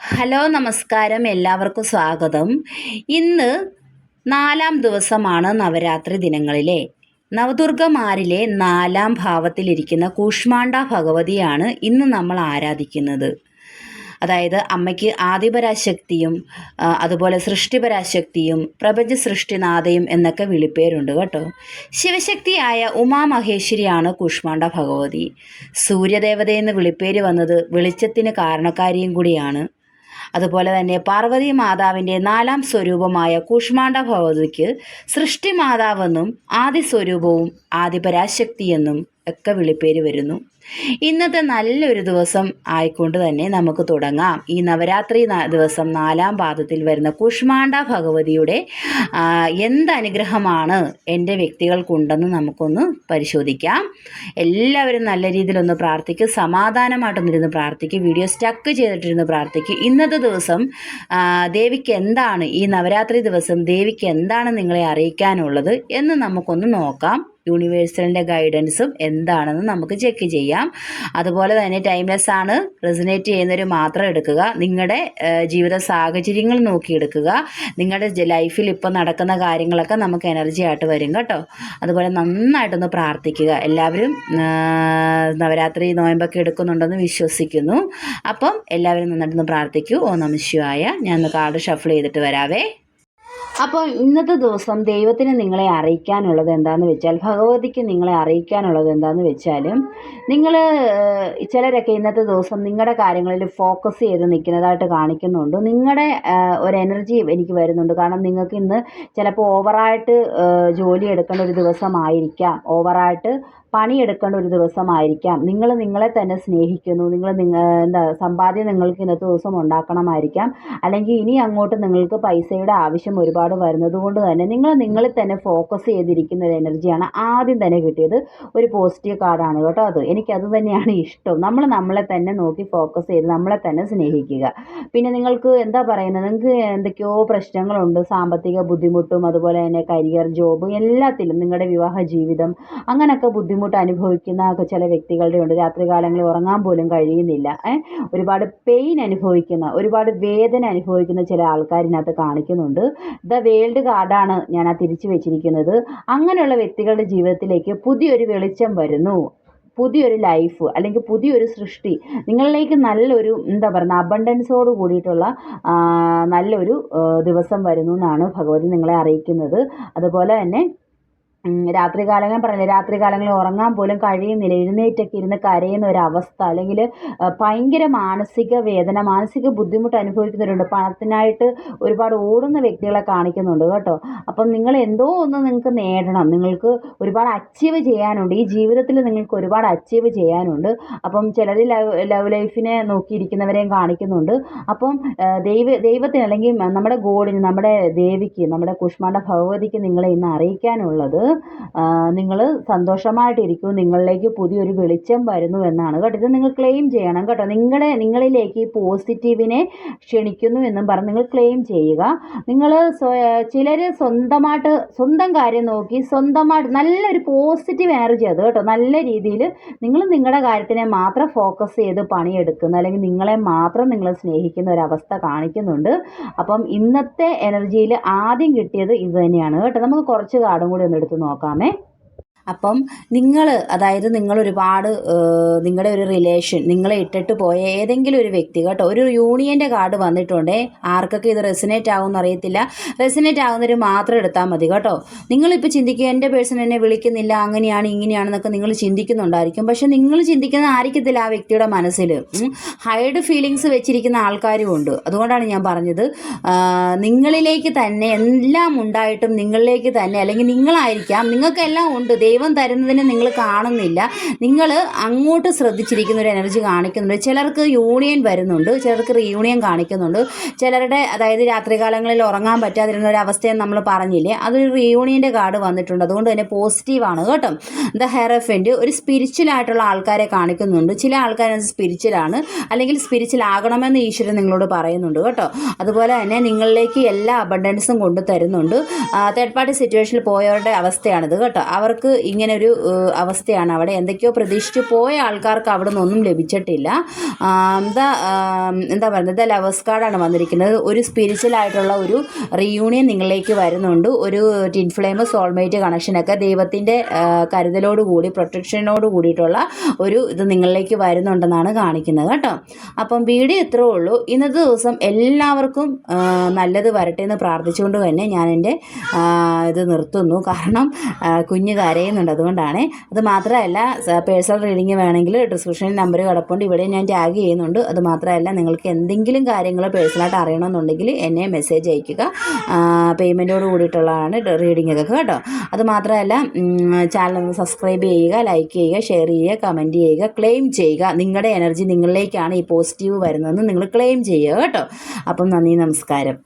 Hello നമസ്കാരം. എല്ലാവർക്കും സ്വാഗതം. ഇന്ന് നാലാം ദിവസമാണ് നവരാത്രി ദിനങ്ങളിലെ. നവദുർഗമാരിലെ നാലാം ഭാവത്തിലിരിക്കുന്ന കൂഷ്മാണ്ട ഭഗവതിയാണ് ഇന്ന് നമ്മൾ ആരാധിക്കുന്നത്. അതായത് അമ്മയ്ക്ക് ആദിപരാശക്തിയും അതുപോലെ സൃഷ്ടിപരാശക്തിയും പ്രപഞ്ച സൃഷ്ടിനാഥയും എന്നൊക്കെ വിളിപ്പേരുണ്ട് കേട്ടോ. ശിവശക്തിയായ ഉമാമഹേശ്വരിയാണ് കൂഷ്മാണ്ട ഭഗവതി. സൂര്യദേവതയെന്ന് വിളിപ്പേര് വന്നത് വെളിച്ചത്തിന് കാരണക്കാരിയും കൂടിയാണ്. അതുപോലെ തന്നെ പാർവതി മാതാവിന്റെ നാലാം സ്വരൂപമായ കൂഷ്മാണ്ഡ ഭഗവതിക്ക് സൃഷ്ടി മാതാവെന്നും ആദി സ്വരൂപവും ഒക്കെ വിളിപ്പേര് വരുന്നു. ഇന്നത്തെ നല്ലൊരു ദിവസം ആയിക്കൊണ്ട് തന്നെ നമുക്ക് തുടങ്ങാം. ഈ നവരാത്രി ദിവസം നാലാം പാദത്തിൽ വരുന്ന കുഷ്മാണ്ട ഭഗവതിയുടെ എന്തനുഗ്രഹമാണ് എന്റെ വ്യക്തികൾക്കുണ്ടെന്ന് നമുക്കൊന്ന് പരിശോധിക്കാം. എല്ലാവരും നല്ല രീതിയിലൊന്ന് പ്രാർത്ഥിക്കുക സമാധാനമായിട്ടൊന്നിരുന്ന് പ്രാർത്ഥിക്കുക വീഡിയോ സ്റ്റക്ക് ചെയ്തിട്ടിരുന്ന് പ്രാർത്ഥിക്കുക ഇന്നത്തെ ദിവസം ദേവിക്ക് എന്താണ് ഈ നവരാത്രി ദിവസം ദേവിക്ക് എന്താണ് നിങ്ങളെ അറിയിക്കാനുള്ളത് എന്ന് നമുക്കൊന്ന് നോക്കാം. യൂണിവേഴ്സലിന്റെ ഗൈഡൻസും എന്താണെന്ന് നമുക്ക് ചെക്ക് ചെയ്യാം. അതുപോലെ തന്നെ ടൈംലെസ് ആണ്. റെസിനേറ്റ് ചെയ്യുന്നവർ മാത്രം എടുക്കുക. നിങ്ങളുടെ ജീവിത സാഹചര്യങ്ങൾ നോക്കിയെടുക്കുക. നിങ്ങളുടെ ലൈഫിൽ ഇപ്പോൾ നടക്കുന്ന കാര്യങ്ങളൊക്കെ നമുക്ക് എനർജി ആയിട്ട് വരും കേട്ടോ. അതുപോലെ നന്നായിട്ടൊന്ന് പ്രാർത്ഥിക്കുക. എല്ലാവരും നവരാത്രി നോയമ്പൊക്കെ എടുക്കുന്നുണ്ടെന്ന് വിശ്വസിക്കുന്നു. അപ്പം എല്ലാവരും നന്നായിട്ടൊന്ന് പ്രാർത്ഥിക്കൂ. ഓ നമശിവായ ഞാൻ ഒന്ന് കാർഡ് ഷഫിൾ ചെയ്തിട്ട് വരാവേ. അപ്പോൾ ഇന്നത്തെ ദിവസം ദൈവത്തിന് നിങ്ങളെ അറിയിക്കാനുള്ളത് എന്താണെന്ന് വെച്ചാൽ ഭഗവതിക്ക് നിങ്ങളെ അറിയിക്കാനുള്ളത് എന്താണെന്ന് വെച്ചാൽ നിങ്ങൾ ചിലരൊക്കെ ഇന്നത്തെ ദിവസം നിങ്ങളുടെ കാര്യങ്ങളിൽ ഫോക്കസ് ചെയ്ത് നിൽക്കുന്നതായിട്ട് കാണിക്കുന്നുണ്ട്. നിങ്ങളുടെ ഒരു എനർജി എനിക്ക് വരുന്നുണ്ട്. കാരണം നിങ്ങൾക്ക് ഇന്ന് ചിലപ്പോൾ ഓവറായിട്ട് ജോലി എടുക്കേണ്ട ഒരു ദിവസമായിരിക്കാം. ഓവറായിട്ട് പണിയെടുക്കേണ്ട ഒരു ദിവസമായിരിക്കാം. നിങ്ങൾ നിങ്ങളെ തന്നെ സ്നേഹിക്കുന്നു. നിങ്ങൾ നിങ്ങൾ എന്താ സമ്പാദ്യം നിങ്ങൾക്ക് ഇന്നത്തെ ദിവസം ഉണ്ടാക്കണമായിരിക്കാം. അല്ലെങ്കിൽ ഇനി അങ്ങോട്ട് നിങ്ങൾക്ക് പൈസയുടെ ആവശ്യം ഒരുപാട് വരുന്നത് കൊണ്ട് തന്നെ നിങ്ങൾ നിങ്ങളിൽ തന്നെ ഫോക്കസ് ചെയ്തിരിക്കുന്ന ഒരു എനർജിയാണ് ആദ്യം തന്നെ കിട്ടിയത് ഒരു പോസിറ്റീവ് കാർഡാണ് കേട്ടോ അത്. എനിക്കത് തന്നെയാണ് ഇഷ്ടം. നമ്മൾ നമ്മളെ തന്നെ നോക്കി ഫോക്കസ് ചെയ്ത് നമ്മളെ തന്നെ സ്നേഹിക്കുക. പിന്നെ നിങ്ങൾക്ക് എന്താ പറയുന്നത്? നിങ്ങൾക്ക് എന്തൊക്കെയോ പ്രശ്നങ്ങളുണ്ട്. സാമ്പത്തിക ബുദ്ധിമുട്ടും അതുപോലെ തന്നെ കരിയർ ജോബ് എല്ലാത്തിലും നിങ്ങളുടെ വിവാഹ ജീവിതം അങ്ങനെയൊക്കെ ബുദ്ധിമുട്ട് അനുഭവിക്കുന്ന ഒക്കെ ചില വ്യക്തികളുടെ ഉണ്ട്. രാത്രികാലങ്ങളിൽ ഉറങ്ങാൻ പോലും കഴിയുന്നില്ല. ഒരുപാട് പെയിൻ അനുഭവിക്കുന്ന ഒരുപാട് വേദന അനുഭവിക്കുന്ന ചില ആൾക്കാരിനകത്ത് കാണിക്കുന്നുണ്ട്. ദ വേൾഡ് കാർഡാണ് ഞാൻ ആ തിരിച്ചു വെച്ചിരിക്കുന്നത്. അങ്ങനെയുള്ള വ്യക്തികളുടെ ജീവിതത്തിലേക്ക് പുതിയൊരു വെളിച്ചം വരുന്നു. പുതിയൊരു ലൈഫ് അല്ലെങ്കിൽ പുതിയൊരു സൃഷ്ടി. നിങ്ങളിലേക്ക് നല്ലൊരു എന്താ പറയുക അബണ്ടൻസോട് കൂടിയിട്ടുള്ള നല്ലൊരു ദിവസം വരുന്നു എന്നാണ് ഭഗവതി നിങ്ങളെ അറിയിക്കുന്നത്. അതുപോലെ തന്നെ ഉം, രാത്രികാലങ്ങൾ പറഞ്ഞില്ലേ രാത്രികാലങ്ങളിൽ ഉറങ്ങാൻ പോലും കഴിയുന്നില്ല എഴുന്നേറ്റൊക്കെ ഇരുന്ന് കരയുന്ന ഒരവസ്ഥ അല്ലെങ്കിൽ ഭയങ്കര മാനസിക വേദന മാനസിക ബുദ്ധിമുട്ട് അനുഭവിക്കുന്നവരുണ്ട്. പണത്തിനായിട്ട് ഒരുപാട് ഓടുന്ന വ്യക്തികളെ കാണിക്കുന്നുണ്ട് കേട്ടോ. അപ്പം നിങ്ങൾ എന്തോ ഒന്ന് നിങ്ങൾക്ക് നേടണം. നിങ്ങൾക്ക് ഒരുപാട് അച്ചീവ് ചെയ്യാനുണ്ട്. ഈ ജീവിതത്തിൽ നിങ്ങൾക്ക് ഒരുപാട് അച്ചീവ് ചെയ്യാനുണ്ട്. അപ്പം ചിലർ ലവ് ലവ് ലൈഫിനെ നോക്കിയിരിക്കുന്നവരെയും കാണിക്കുന്നുണ്ട്. അപ്പം ദൈവ ദൈവത്തിന് അല്ലെങ്കിൽ നമ്മുടെ ഗോഡിന് നമ്മുടെ ദേവിക്ക് നമ്മുടെ കുഷ്മാണ്ട ഭഗവതിക്ക് നിങ്ങളെ ഇന്ന് അറിയിക്കാനുള്ളത് നിങ്ങൾ സന്തോഷമായിട്ടിരിക്കും. നിങ്ങളിലേക്ക് പുതിയൊരു വെളിച്ചം വരുന്നു എന്നാണ് കേട്ടോ. ഇത് നിങ്ങൾ ക്ലെയിം ചെയ്യണം കേട്ടോ. നിങ്ങളുടെ നിങ്ങളിലേക്ക് ഈ പോസിറ്റീവിനെ ക്ഷണിക്കുന്നു എന്നും പറഞ്ഞ് നിങ്ങൾ ക്ലെയിം ചെയ്യുക. നിങ്ങൾ ചിലർ സ്വന്തമായിട്ട് സ്വന്തം കാര്യം നോക്കി സ്വന്തമായിട്ട് നല്ലൊരു പോസിറ്റീവ് എനർജി അത് കേട്ടോ. നല്ല രീതിയിൽ നിങ്ങൾ നിങ്ങളുടെ കാര്യത്തിനെ മാത്രം ഫോക്കസ് ചെയ്ത് പണിയെടുക്കുന്ന അല്ലെങ്കിൽ നിങ്ങളെ മാത്രം നിങ്ങൾ സ്നേഹിക്കുന്ന ഒരവസ്ഥ കാണിക്കുന്നുണ്ട്. അപ്പം ഇന്നത്തെ എനർജിയിൽ ആദ്യം കിട്ടിയത് ഇത് തന്നെയാണ് കേട്ടോ. നമുക്ക് കുറച്ച് കാർഡും കൂടി ഒന്ന് എടുത്ത് നോക്കാമേ. അപ്പം നിങ്ങൾ അതായത് നിങ്ങൾ ഒരുപാട് നിങ്ങളുടെ ഒരു റിലേഷൻ നിങ്ങളെ ഇട്ടിട്ട് പോയ ഏതെങ്കിലും ഒരു വ്യക്തി കേട്ടോ ഒരു യൂണിയന്റെ കാർഡ് വന്നിട്ടുണ്ടേ ആർക്കൊക്കെ ഇത് റെസിനേറ്റ് ആകുമെന്ന് അറിയത്തില്ല. റെസിനേറ്റ് ആകുന്നവർ മാത്രം എടുത്താൽ മതി കേട്ടോ. നിങ്ങളിപ്പോൾ ചിന്തിക്കുക എന്റെ പേഴ്സൺ എന്നെ വിളിക്കുന്നില്ല അങ്ങനെയാണ് ഇങ്ങനെയാണെന്നൊക്കെ നിങ്ങൾ ചിന്തിക്കുന്നുണ്ടായിരിക്കും. പക്ഷെ നിങ്ങൾ ചിന്തിക്കുന്ന ആയിരിക്കത്തില്ല ആ വ്യക്തിയുടെ മനസ്സിൽ ഹൈഡ് ഫീലിങ്സ് വെച്ചിരിക്കുന്ന ആൾക്കാരും ഉണ്ട്. അതുകൊണ്ടാണ് ഞാൻ പറഞ്ഞത് നിങ്ങളിലേക്ക് തന്നെ എല്ലാം ഉണ്ടായിട്ടും നിങ്ങളിലേക്ക് തന്നെ അല്ലെങ്കിൽ നിങ്ങളായിരിക്കാം നിങ്ങൾക്കെല്ലാം ഉണ്ട് ദൈവം തരുന്നതിനെ നിങ്ങൾ കാണുന്നില്ല. നിങ്ങൾ അങ്ങോട്ട് ശ്രദ്ധിച്ചിരിക്കുന്ന ഒരു എനർജി കാണിക്കുന്നുണ്ട്. ചിലർക്ക് യൂണിയൻ വരുന്നുണ്ട്. ചിലർക്ക് റീയൂണിയൻ കാണിക്കുന്നുണ്ട്. ചിലരുടെ അതായത് രാത്രികാലങ്ങളിൽ ഉറങ്ങാൻ പറ്റാതിരുന്ന ഒരു അവസ്ഥയെന്ന് നമ്മൾ പറഞ്ഞില്ലേ? അതൊരു റീയൂണിയന്റെ കാർഡ് വന്നിട്ടുണ്ട്. അതുകൊണ്ട് തന്നെ പോസിറ്റീവാണ് കേട്ടോ. ദ ഹെറഫന്റ് ഒരു സ്പിരിച്വൽ ആയിട്ടുള്ള ആൾക്കാരെ കാണിക്കുന്നുണ്ട്. ചില ആൾക്കാർ സ്പിരിച്വലാണ് അല്ലെങ്കിൽ സ്പിരിച്വൽ ആകണമെന്ന് ഈശ്വരൻ നിങ്ങളോട് പറയുന്നുണ്ട് കേട്ടോ. അതുപോലെ തന്നെ നിങ്ങളിലേക്ക് എല്ലാ അബണ്ടൻസും കൊണ്ടു തരുന്നുണ്ട് തേർഡ് പാർട്ടി സിറ്റുവേഷനിൽ പോയവരുടെ അവസ്ഥയാണിത് കേട്ടോ. അവർക്ക് ഇങ്ങനൊരു ഒരു അവസ്ഥയാണ്. അവിടെ എന്തൊക്കെയോ പ്രതീക്ഷിച്ച് പോയ ആൾക്കാർക്ക് അവിടെ നിന്നൊന്നും ലഭിച്ചിട്ടില്ല. എന്താ എന്താ പറയുന്നത് ലവേഴ്സ് കാർഡാണ് വന്നിരിക്കുന്നത്. ഒരു സ്പിരിച്വൽ ആയിട്ടുള്ള ഒരു റീയൂണിയൻ നിങ്ങളിലേക്ക് വരുന്നുണ്ട്. ഒരു ടിൻ ഫ്ലെയിം സോൾമേറ്റ് കണക്ഷനൊക്കെ ദൈവത്തിന്റെ കരുതലോട് കൂടി പ്രൊട്ടക്ഷനോട് കൂടിയിട്ടുള്ള ഒരു ഇത് നിങ്ങളിലേക്ക് വരുന്നുണ്ടെന്നാണ് കാണിക്കുന്നത് കേട്ടോ. അപ്പം വീഡിയോ ഇത്രേ ഉള്ളൂ. ഇന്നത്തെ ദിവസം എല്ലാവർക്കും നല്ലത് വരട്ടെ എന്ന് പ്രാർത്ഥിച്ചുകൊണ്ട് തന്നെ ഞാൻ എന്റെ ഇത് നിർത്തുന്നു. കാരണം ആ, കുഞ്ഞ് കരയുന്നുണ്ട് അതുകൊണ്ടാണ് അത് മാത്രമല്ല പേഴ്സണൽ റീഡിങ് വേണമെങ്കിൽ ഡിസ്ക്രിപ്ഷൻ നമ്പർ കിടപ്പുണ്ട്. ഇവിടെ ഞാൻ ടാഗ് ചെയ്യുന്നുണ്ട്. അത് മാത്രമല്ല നിങ്ങൾക്ക് എന്തെങ്കിലും കാര്യങ്ങൾ പേഴ്സണലായിട്ട് അറിയണമെന്നുണ്ടെങ്കിൽ എന്നെ മെസ്സേജ് അയക്കുക. പേയ്മെന്റോട് കൂടിയിട്ടുള്ളതാണ് റീഡിംഗ് ഒക്കെ കേട്ടോ. അത് മാത്രമല്ല ചാനൽ സബ്സ്ക്രൈബ് ചെയ്യുക ലൈക്ക് ചെയ്യുക ഷെയർ ചെയ്യുക കമന്റ് ചെയ്യുക ക്ലെയിം ചെയ്യുക. നിങ്ങളുടെ എനർജി നിങ്ങളിലേക്കാണ് ഈ പോസിറ്റീവ് വരുന്നതെന്ന് നിങ്ങൾ ക്ലെയിം ചെയ്യുക കേട്ടോ. അപ്പം നന്ദി നമസ്കാരം.